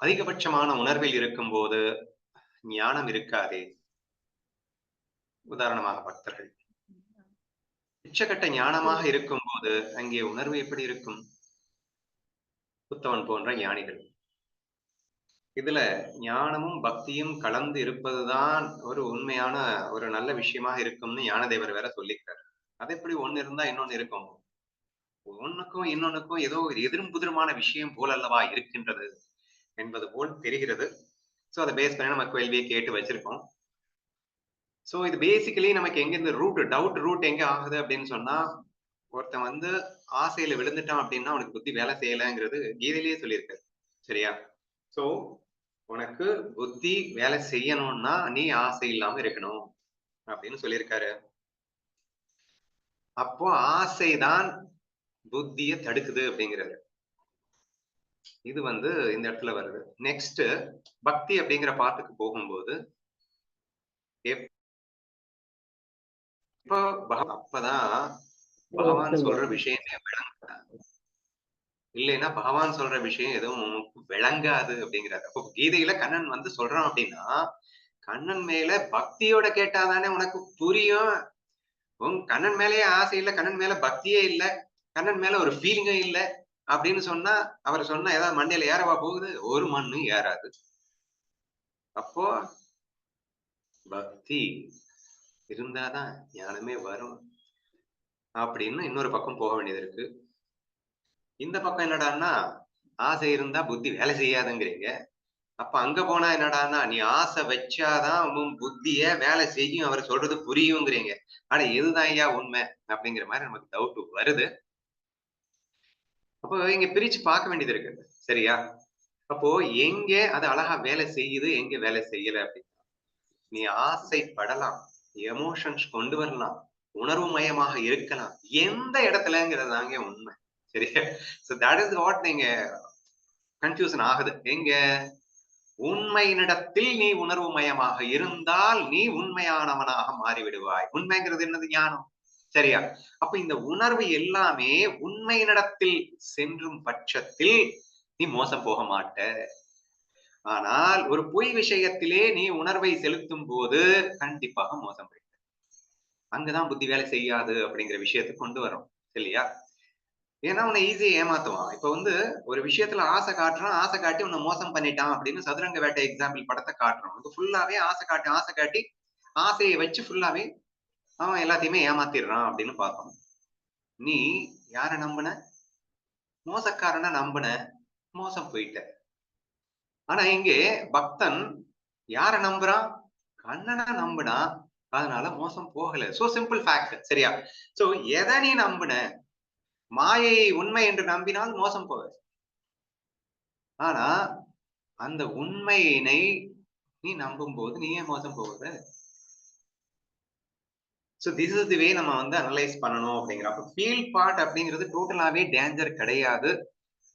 அதிகபட்சமான உணர்வில் இருக்கும்போது ஞானம் இருக்காதே? உதாரணமாக பக்தர்கள். உச்சகட்ட ஞானமாக இருக்கும்போது அங்கே உணர்வு எப்படி இருக்கும்? புத்தவன் போன்ற ஞானிகள். இதுல ஞானமும் பக்தியும் கலந்து இருப்பதுதான் ஒரு உண்மையான ஒரு நல்ல விஷயமாக இருக்கும்னு ஞானதேவர் வேற சொல்லிக்கிறார் அது எப்படி ஒண்ணு இருந்தா இன்னொன்னு இருக்கும்? ஒண்ணுக்கும் இன்னொன்னுக்கும் ஏதோ ஒரு எதிரும் புதிருமான விஷயம் போல் அல்லவா இருக்கின்றது. என்பது போல் தெரிகிறது. ஸோ அதை பேஸ் பண்ணி நம்ம கேள்வியை கேட்டு வச்சிருக்கோம். ஸோ இது பேசிக்கலி நமக்கு எங்க இந்த ரூட் டவுட் ரூட் எங்க ஆகுது அப்படின்னு சொன்னா ஒருத்தன் வந்து ஆசையில விழுந்துட்டான் அப்படின்னா அவனுக்கு புத்தி வேலை செய்யலைங்கிறது கீதையிலேயே சொல்லியிருக்காரு. சரியா? ஸோ உனக்கு புத்தி வேலை செய்யணும்னா நீ ஆசை இல்லாம இருக்கணும் அப்படின்னு சொல்லியிருக்காரு. அப்போ ஆசைதான் புத்திய தடுக்குது அப்படிங்கிறாரு. இது வந்து இந்த இடத்துல வருது. நெக்ஸ்ட் பக்தி அப்படிங்கிற பாட்டுக்கு போகும்போது இப்போ அப்பதான் பகவான் சொல்ற விஷயமே விளங்காது. இல்லைன்னா பகவான் சொல்ற விஷயம் எதுவும் உனக்கு விளங்காது அப்படிங்கிறாரு. அப்போ கீதையில கண்ணன் வந்து சொல்றான் அப்படின்னா கண்ணன் மேல பக்தியோட கேட்டாதானே உனக்கு புரியும். உன் கண்ணன் மேலேயே ஆசை இல்லை கண்ணன் மேல பக்தியே இல்லை கண்ணன் மேல ஒரு ஃபீலிங்கே இல்லை. அப்படின்னு சொன்னா அவர் சொன்னா ஏதாவது மண்டையில ஏறவா போகுது? ஒரு மண்ணு ஏறாது. அப்போ பக்தி இருந்தாதான் ஞானமே வரும். அப்படின்னு இன்னொரு பக்கம் போக வேண்டியது இருக்கு. இந்த பக்கம் என்னடான்னா ஆசை இருந்தா புத்தி வேலை செய்யாதுங்கிறீங்க. அப்ப அங்க போனா என்னடான்னா நீ ஆசை வச்சாதான் உன் புத்திய வேலை செய்யும் அவர் சொல்றது புரியுங்கிறீங்க. ஆனா எதுதான் ஐயா உண்மை? அப்படிங்கிற மாதிரி நமக்கு டவுட் வருது. அப்போ இங்க பிரிச்சு பார்க்க வேண்டியது இருக்கு சரியா? அப்போ எங்க அது அழகா வேலை செய்யுது எங்க வேலை செய்யல அப்படின்னா நீ ஆசைப்படலாம் எமோஷன்ஸ் கொண்டு வரலாம் உணர்வு மயமாக இருக்கலாம் எந்த இடத்துலங்கிறது தாங்க உண்மை. சரியா? சோ தட் இஸ் வாட் நீங்க கன்ஃபியூசன் ஆகுது. எங்க? உண்மையினிடத்தில் நீ உணர்வு மயமாக இருந்தால் நீ உண்மையானவனாக மாறிவிடுவாய். உண்மைங்கிறது என்னது? ஞானம். சரியா? அப்ப இந்த உணர்வு எல்லாமே உண்மையினிடத்தில் சென்றும் பட்சத்தில் நீ மோசம் போக மாட்ட. ஆனால் ஒரு பொய் விஷயத்திலே நீ உணர்வை செலுத்தும் போது கண்டிப்பாக மோசம் போயிட்ட அங்கதான் புத்தி வேலை செய்யாது அப்படிங்கிற விஷயத்தை கொண்டு வரும் இல்லையா ஏன்னா உன்னை ஈஸியா ஏமாத்துவான். இப்ப வந்து ஒரு விஷயத்துல ஆசை காட்டுறான் ஆசை காட்டி உன்னை மோசம் பண்ணிட்டான் அப்படின்னு சதுரங்க வேட்டை எக்ஸாம்பிள் படத்தை காட்டுறோம். இது ஃபுல்லாவே ஆசை காட்டி ஆசை காட்டி ஆசையை வச்சு ஃபுல்லாவே அவன் எல்லாத்தையுமே ஏமாத்திடுறான் அப்படின்னு பார்ப்போம் நீ யார நம்பின? மோசக்காரனை நம்பின. மோசம் போயிட்ட. ஆனா இங்கே பக்தன் யார நம்புறான்? கண்ணனை நம்புனா அதனால மோசம் போகல. சோ சிம்பிள் ஃபேக்ட் சரியா? சோ எதை நீ நம்பின? மாயை உண்மை என்று நம்பினால் மோசம் போக ஆனா அந்த உண்மையினை நீ நம்பும் போது நீ ஏன் மோசம் போகுது? So this is the way நம்ம வந்து அனலைஸ் பண்ணணும் அப்படிங்கிற அப்போ ஃபீல் பார்ட் அப்படிங்கிறது டோட்டலாவே டேஞ்சர் கிடையாது.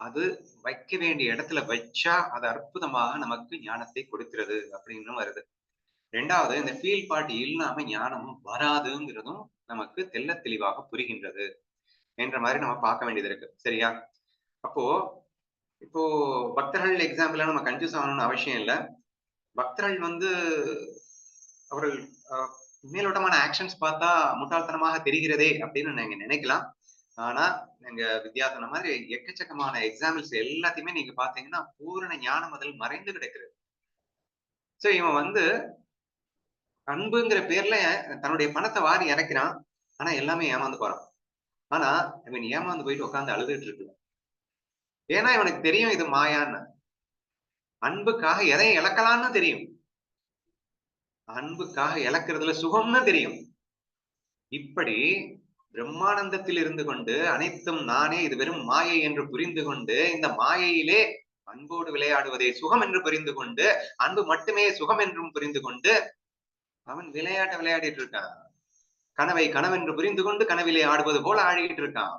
அது வைக்க வேண்டிய இடத்துல வச்சா அது அற்புதமாக நமக்கு ஞானத்தை கொடுக்கிறது அப்படின்னு வருது. ரெண்டாவது இந்த ஃபீல் பார்ட் இல்லாம ஞானமும் வராதுங்கிறதும் நமக்கு தெல்ல தெளிவாக புரிகின்றது என்ற மாதிரி நம்ம பார்க்க வேண்டியது இருக்கு. சரியா? அப்போ இப்போ பக்தர்கள் எக்ஸாம்பிளா நம்ம கன்ஃபியூஸ் ஆகணும்னு அவசியம் இல்லை. பக்தர்கள் வந்து அவர்கள் மேலோட்டமான ஆக்ஷன்ஸ் பார்த்தா முட்டாள்தனமாக தெரிகிறதே அப்படின்னு நீங்க நினைக்கலாம். ஆனா நீங்க வித்யாசன மாதிரி எக்கச்சக்கமான எக்ஸாம்பிள்ஸ் எல்லாத்தையுமே நீங்க பாத்தீங்கன்னா பூரண ஞானம் அதில் மறைந்து கிடக்கிறது. சோ இவன் வந்து அன்புங்கிற பேர்ல தன்னுடைய பணத்தை வாரி இறக்கிறான். ஆனா எல்லாமே ஏமாந்து போறான். ஆனா இவன் ஏமாந்து போயிட்டு உட்காந்து அழுதுட்டு இருக்கு. ஏன்னா இவனுக்கு தெரியும் இது மாயான்னு. அன்புக்காக எதையும் இழக்கலான்னு தெரியும். அன்புக்காக இழக்கிறதுல சுகம்னு தெரியும். இப்படி பிரம்மானந்தத்தில் இருந்து கொண்டு அனைத்தும் நானே இது வெறும் மாயை என்று புரிந்து கொண்டு இந்த மாயையிலே அன்போடு விளையாடுவதே சுகம் என்று புரிந்து கொண்டு அன்பு மட்டுமே சுகம் என்றும் புரிந்து கொண்டு அவன் விளையாட்ட விளையாடிட்டு இருக்கான். கனவை கனவென்று புரிந்து கொண்டு கனவிலே ஆடுவது போல ஆடிக்கிட்டு இருக்கான்.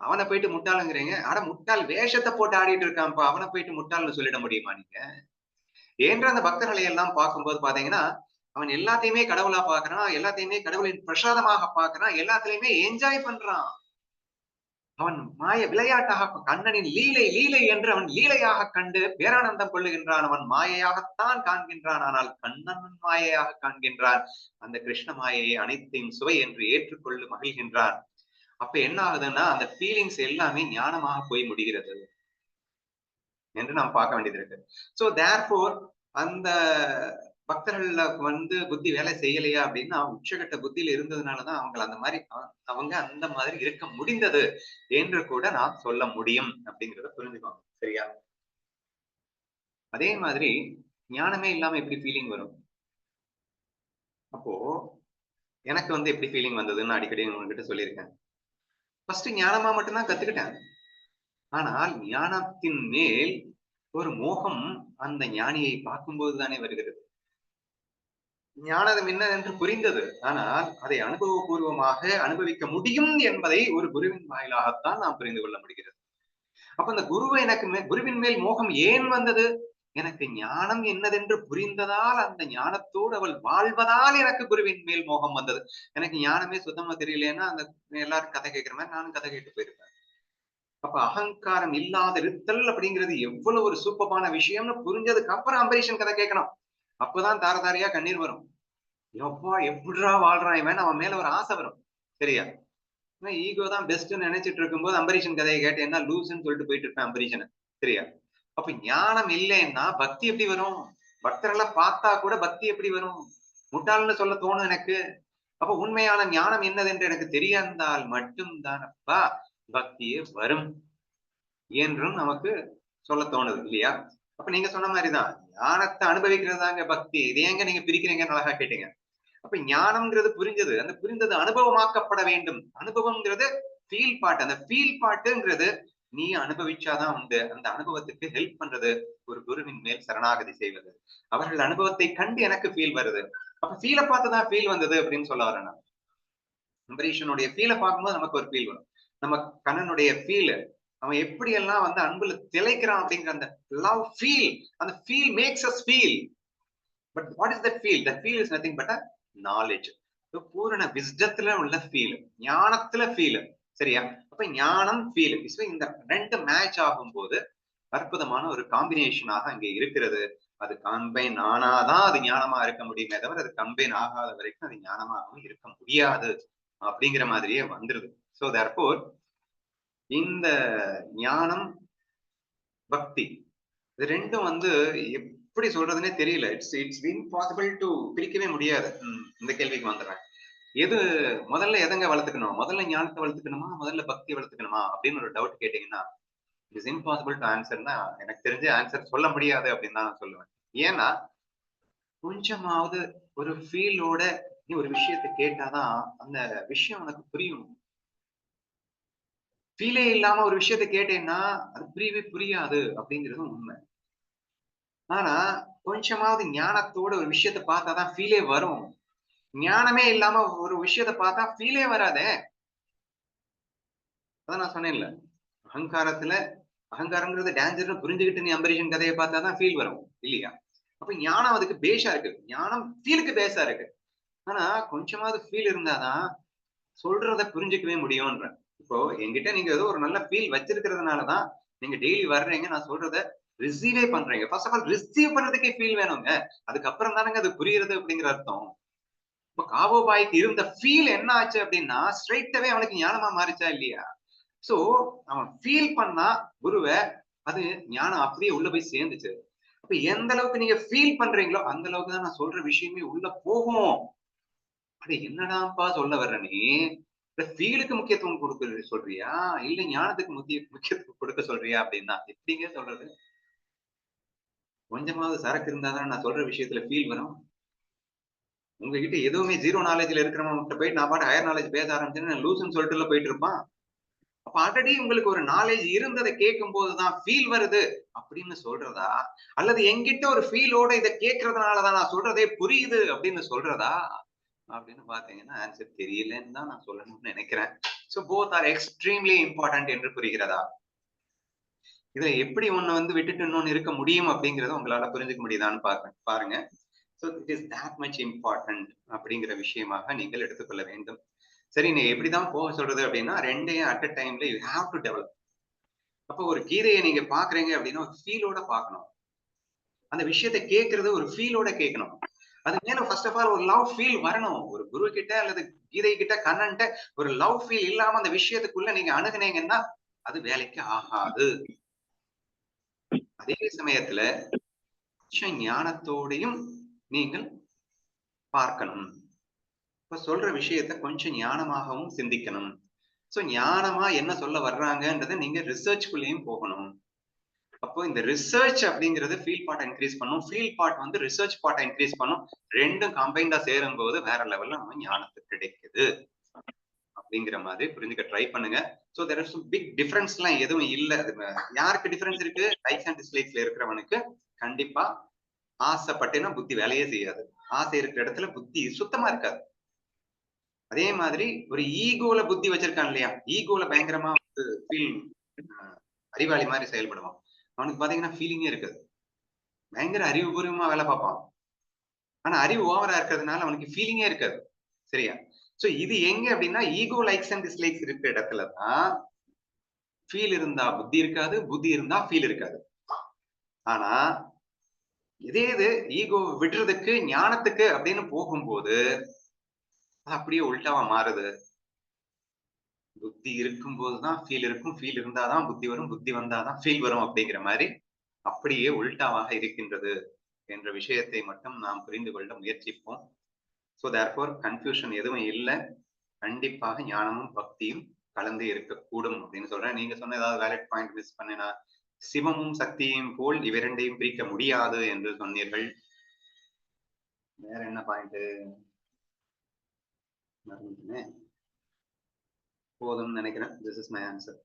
அவனை போயிட்டு முட்டாளுங்கிறீங்க? ஆனா முட்டாள் வேஷத்தை போட்டு ஆடிட்டு இருக்கான்ப்பா. அவனை போயிட்டு முட்டாள்னு சொல்லிட முடியுமா நீங்க? ஏன்ற அந்த பக்தர்களை எல்லாம் பார்க்கும்போது பாத்தீங்கன்னா அவன் எல்லாத்தையுமே கடவுளா பாக்குறான் எல்லாத்தையுமே கடவுளின் பிரசாதமாக பாக்குறான் எல்லாத்துலயுமே என்ஜாய் பண்றான். அவன் மாய விளையாட்டாக கண்ணனின் லீலை லீலை என்று அவன் லீலையாக கண்டு பேரானந்தம் கொள்ளுகின்றான். அவன் மாயையாகத்தான் காண்கின்றான் ஆனால் கண்ணன் மாயையாக காண்கின்றான். அந்த கிருஷ்ண மாயையை அனைத்தையும் சுவை என்று ஏற்றுக்கொள்ளு மகிழ்கின்றான். அப்ப என்ன ஆகுதுன்னா அந்த ஃபீலிங்ஸ் எல்லாமே ஞானமாக போய் முடிகிறது. என்று நாம் பார்க்க வேண்டியது இருக்கு. சோ தேர்ஃபோர் அந்த பக்தர்கள்ல வந்து புத்தி வேலை செய்யலையா அப்படின்னா உச்சகட்ட புத்தியில இருந்ததுனாலதான் அவங்க அந்த மாதிரி அவங்க அந்த மாதிரி இருக்க முடிந்தது என்று கூட நான் சொல்ல முடியும் அப்படிங்கிறத புரிஞ்சுக்கோங்க. சரியா? அதே மாதிரி ஞானமே இல்லாம எப்படி ஃபீலிங் வரும்? அப்போ எனக்கு வந்து எப்படி ஃபீலிங் வந்ததுன்னு அடிக்கடி உங்ககிட்ட சொல்லியிருக்கேன். ஃபர்ஸ்ட் ஞானமா மட்டும்தான் கத்துக்கிட்டேன். ஆனால் ஞானத்தின் மேல் ஒரு மோகம் அந்த ஞானியை பார்க்கும்போது தானே வருகிறது. ஞானம் என்ன என்று புரிந்தது. ஆனால் அதை அனுபவபூர்வமாக அனுபவிக்க முடியும் என்பதை ஒரு குருவின் வாயிலாகத்தான் நாம் புரிந்து கொள்ள முடிகிறது. அப்ப அந்த குருவை எனக்கு குருவின் மேல் மோகம் ஏன் வந்தது? எனக்கு ஞானம் என்னதென்று புரிந்ததால் அந்த ஞானத்தோடு அவள் வாழ்வதால் எனக்கு குருவின் மேல் மோகம் வந்தது. எனக்கு ஞானமே சுத்தமா தெரியலன்னா அந்த எல்லாரும் கதை கேட்கிற மாதிரி நானும் கதை கேட்டு போயிருப்பேன். அப்ப அகங்காரம் இல்லாத இருத்தல் அப்படிங்கிறது எவ்வளவு ஒரு சூப்பமான விஷயம்னு புரிஞ்சதுக்கு அப்புறம் அம்பரீஷன் கதை கேட்கணும். அப்பதான் தாரதாரியா கண்ணீர் வரும். எவ்வா எப்படிடா வாழ்றான் இவன்? அவன் மேல ஒரு ஆசை வரும். சரியா? ஈகோ தான் பெஸ்ட்னு நினைச்சிட்டு இருக்கும்போது அம்பரீஷன் கதையை கேட்டு என்ன லூஸ்ன்னு சொல்லிட்டு போயிட்டு இருப்பேன் அம்பரீஷனை. சரியா? அப்ப ஞானம் இல்லைன்னா பக்தி எப்படி வரும்? பக்தர்களை பார்த்தா கூட பக்தி எப்படி வரும்? முட்டாள்னு சொல்ல தோணும் எனக்கு. அப்ப உண்மையான ஞானம் என்னது என்று எனக்கு தெரியாந்தால் மட்டும்தானப்பா பக்தியே வரும் என்றும் நமக்கு சொல்ல தோணுது இல்லையா? அப்ப நீங்க சொன்ன மாதிரிதான் ஞானத்தை அனுபவிக்கிறதாங்க பக்தி. இதையங்க நீங்க பிரிக்கிறீங்கன்னு அழகா கேட்டீங்க. அப்ப ஞானம்ங்கிறது புரிஞ்சது. அந்த புரிந்தது அனுபவமாக்கப்பட வேண்டும். அனுபவம்ங்கிறது ஃபீல் பாட்டு அந்த ஃபீல் பாட்டுங்கிறது நீ அனுபவிச்சாதான் உண்டு. அந்த அனுபவத்துக்கு ஹெல்ப் பண்றது ஒரு குருவின் மேல் சரணாகதி செய்வது. அவர்கள் அனுபவத்தை கண்டு எனக்கு ஃபீல் வருது. அப்ப ஃபீலை பார்த்துதான் ஃபீல் வந்தது அப்படின்னு சொல்ல வரேன் நான். அம்பரீஷனுடைய ஃபீலை பார்க்கும்போது நமக்கு ஒரு ஃபீல் வரும். நம்ம கண்ணனுடைய ஃபீல் அவன் எப்படி எல்லாம் வந்து அன்புல திளைக்கிறான் அப்படிங்கிற அந்த லவ் ஃபீல் அந்த feel makes us feel but what is that feel that feel is nothing but a knowledge பூரண விஸ்டத்துல உள்ள ஃபீல் ஞானத்துல ஃபீல் சரியா? அப்ப ஞானம் ஃபீல் இந்த ரெண்டு மேட்ச் ஆகும் போது அற்புதமான ஒரு காம்பினேஷனாக அங்கே இருக்கிறது. அது கம்பைன் ஆனாதான் அது ஞானமா இருக்க முடியுமே தவிர அது கம்பைன் ஆகாத வரைக்கும் அது ஞானமாகவும் இருக்க முடியாது. அப்படிங்கிற மாதிரியே வந்துருது. சோ தர்போர் இந்த ஞானம் பக்தி இது ரெண்டும் வந்து எப்படி சொல்றதுன்னே தெரியல. It's it's been possible to பிரிக்கவே முடியாது. இந்த கேள்விக்கு வந்துடுறேன். எது முதல்ல எதங்க வளர்த்துக்கணும்? முதல்ல ஞானத்தை வளர்த்துக்கணுமா? முதல்ல பக்தி வளர்த்துக்கணுமா? அப்படின்னு ஒரு டவுட் கேட்டீங்கன்னா இட்ஸ் இம்பாசிபிள் டு ஆன்சர்னா எனக்கு தெரிஞ்ச ஆன்சர் சொல்ல முடியாது அப்படின்னு தான் நான் சொல்லுவேன். ஏன்னா கொஞ்சமாவது ஒரு ஃபீலோட நீ ஒரு விஷயத்த கேட்டாதான் அந்த விஷயம் உனக்கு புரியும். ஃபீலே இல்லாம ஒரு விஷயத்த கேட்டேன்னா அது புரியவே புரியாது அப்படிங்கிறது உண்மை. ஆனா கொஞ்சமாவது ஞானத்தோட ஒரு விஷயத்த பார்த்தாதான் ஃபீலே வரும். ஞானமே இல்லாம ஒரு விஷயத்த பார்த்தா ஃபீலே வராதே. அதான் நான் சொன்னேன்ல அகங்காரத்துல அகங்காரங்கிறது டேஞ்சர்னு புரிஞ்சுக்கிட்டு நீ அம்பரீஷன் கதையை பார்த்தாதான் ஃபீல் வரும் இல்லையா? அப்ப ஞானம் அதுக்கு பேஷா இருக்கு. ஞானம் ஃபீலுக்கு பேஸா இருக்கு. ஆனா கொஞ்சமாவது ஃபீல் இருந்தாதான் சொல்றத புரிஞ்சுக்கவே முடியும்ன்ற இப்போ என்கிட்ட நீங்க ஏதோ ஒரு நல்ல ஃபீல் வச்சிருக்கிறதுனாலதான் நீங்க டெய்லி வர்றீங்க நான் சொல்றத ரிசீவே பண்றீங்க. ஃபர்ஸ்ட் ஆஃப் ஆல் ரிசீவ் பண்றதுக்கே ஃபீல் வேணுங்க. அதுக்கப்புறம் தானங்க அது புரியுறது அப்படிங்கிற அர்த்தம். இப்போ காவோபாய்க்கு இருந்த ஃபீல் என்ன ஆச்சு அப்படின்னா ஸ்ட்ரைட்டாவே அவனுக்கு ஞானமா மாறிச்சா இல்லையா? சோ அவன் ஃபீல் பண்ணா குருவை அது ஞானம் அப்படியே உள்ள போய் சேர்ந்துச்சு. அப்ப எந்த அளவுக்கு நீங்க ஃபீல் பண்றீங்களோ அந்த அளவுக்கு தான் நான் சொல்ற விஷயமே உள்ள போகும். அது என்னடாப்பா சொல்ல வர்ற நீ? ஃபீலுக்கு முக்கியத்துவம் கொடுக்க சொல்றியா? இல்ல ஞானத்துக்கு முக்கிய முக்கியத்துவம் கொடுக்க சொல்றியா அப்படின்னா? எப்படிங்க சொல்றது? கொஞ்சமாவது சரக்கு இருந்தாதான் நான் சொல்ற விஷயத்துல ஃபீல் வரும். உங்ககிட்ட எதுவுமே ஜீரோ நாலேஜ்ல இருக்கிறவங்க போயிட்டு நான் பாட்டு ஹையர் நாலேஜ் பேச ஆரம்பிச்சேன்னு லூசுன்னு சொல்லிட்டு போயிட்டு இருப்பான். அப்ப ஆல்ரெடி உங்களுக்கு ஒரு நாலேஜ் இருந்ததை கேட்கும் போதுதான் ஃபீல் வருது அப்படின்னு சொல்றதா? அல்லது எங்கிட்ட ஒரு ஃபீலோட இதை கேட்கறதுனாலதான் நான் சொல்றதே புரியுது அப்படின்னு சொல்றதா? அப்படின்னு பாத்தீங்கன்னா ஆன்சர் தெரியலன்னு தான் நான் சொல்லணும்னு நினைக்கிறேன். So both are extremely important என்று புரிகிறதா? இதை எப்படி ஒண்ணு வந்து விட்டுட்டு இன்னொன்னு இருக்க முடியும் அப்படிங்கறத உங்களால புரிஞ்சுக்க முடியுதான்னு பாருங்க பாருங்க. So it is that much important அப்படிங்கிற விஷயமாக நீங்கள் எடுத்துக்கொள்ள வேண்டும். சரி நீ எப்படிதான் போக சொல்றது அப்படின்னா ரெண்டையும் அட் அ டைம்ல யூ ஹாவ் டு டெவலப் அப்போ ஒரு கீதையை நீங்க பாக்குறீங்க அப்படின்னா ஒரு ஃபீலோட பார்க்கணும். அந்த விஷயத்தை கேட்கறது ஒரு ஃபீலோட கேட்கணும். அது மேல ஃபர்ஸ்ட் ஆஃப் ஆல் ஒரு லவ் ஃபீல் வரணும். ஒரு குரு கிட்ட அல்லது கீதை கிட்ட கண்ணன்ட்ட ஒரு லவ் ஃபீல் இல்லாம அந்த விஷயத்துக்குள்ள நீங்க அணுகுனீங்கன்னா அது வேலைக்கு ஆகாது. அதே சமயத்துல கொஞ்சம் ஞானத்தோடையும் நீங்கள் பார்க்கணும். இப்ப சொல்ற விஷயத்த கொஞ்சம் ஞானமாகவும் சிந்திக்கணும். சோ ஞானமா என்ன சொல்ல வர்றாங்கன்றத நீங்க ரிசர்ச்குள்ளேயும் போகணும். அப்போ இந்த ரிசர்ச் அப்படிங்கிறது ஃபீல் பார்ட் இன்க்ரீஸ் பண்ணும். ஃபீல் பார்ட் வந்து ரிசர்ச் பார்ட்டை இன்க்ரீஸ் பண்ணும். ரெண்டும் கம்பைண்டா சேரும் போது வேற லெவல்ல நம்ம ஞானத்துக்கு கிடைக்குது. அப்படிங்கிற மாதிரி புரிஞ்சுக்க ட்ரை பண்ணுங்க. So there is big difference எல்லாம் எதுவும் இல்ல. அது யாருக்கு டிஃபரன்ஸ் இருக்கு? லைக்ஸ் அண்ட் டிஸ்லைக்ஸ்ல இருக்கிறவனுக்கு கண்டிப்பா ஆசைப்பட்டேன்னா புத்தி வேலையே செய்யாது. ஆசை இருக்கிற இடத்துல புத்தி சுத்தமா இருக்காது. அதே மாதிரி ஒரு ஈகோல புத்தி வச்சிருக்கான் இல்லையா? ஈகோல பயங்கரமா வந்து ஃபீல் அறிவாளி மாதிரி செயல்படுவான். அவனுக்கு பாத்தீங்கன்னா ஃபீலிங்கே இருக்காது. பயங்கர அறிவுபூர்வமா வேலை பார்ப்பான். ஆனா அறிவு ஓவரா இருக்கிறதுனால அவனுக்கு ஃபீலிங்கே இருக்காது. சரியா? சோ இது எங்க அப்படின்னா ஈகோ லைக்ஸ் அண்ட் டிஸ்லைக்ஸ் இருக்கிற இடத்துல தான் ஃபீல் இருந்தா புத்தி இருக்காது புத்தி இருந்தா ஃபீல் இருக்காது. ஆனா இதே இது ஈகோ விடுறதுக்கு ஞானத்துக்கு அப்படின்னு போகும்போது அப்படியே உள்டாவா மாறுது. புத்தி இருக்கும்போதுதான் ஃபீல் இருக்கும். ஃபீல் இருந்தாதான் புத்தி வரும். புத்தி வந்தாதான் ஃபீல் வரும் அப்படிங்கிற மாதிரி அப்படியே உல்டாவாக இருக்கின்றது என்ற விஷயத்தை மட்டும் நாம் புரிந்து கொள்ள முயற்சிப்போம். ஸோ தேர்ஃபோர் கன்ஃபியூஷன் எதுவும் இல்லை. கண்டிப்பாக ஞானமும் பக்தியும் கலந்து இருக்கக்கூடும் அப்படின்னு சொல்றேன். நீங்க சொன்ன ஏதாவது வேலட் பாயிண்ட் மிஸ் பண்ணினா சிவமும் சக்தியையும் போல் இவ்விரண்டையும் பிரிக்க முடியாது என்று சொன்னீர்கள். வேற என்ன பாயிண்ட் மறந்துட்டேன். போதும்னு நினைக்கிறேன். This is my answer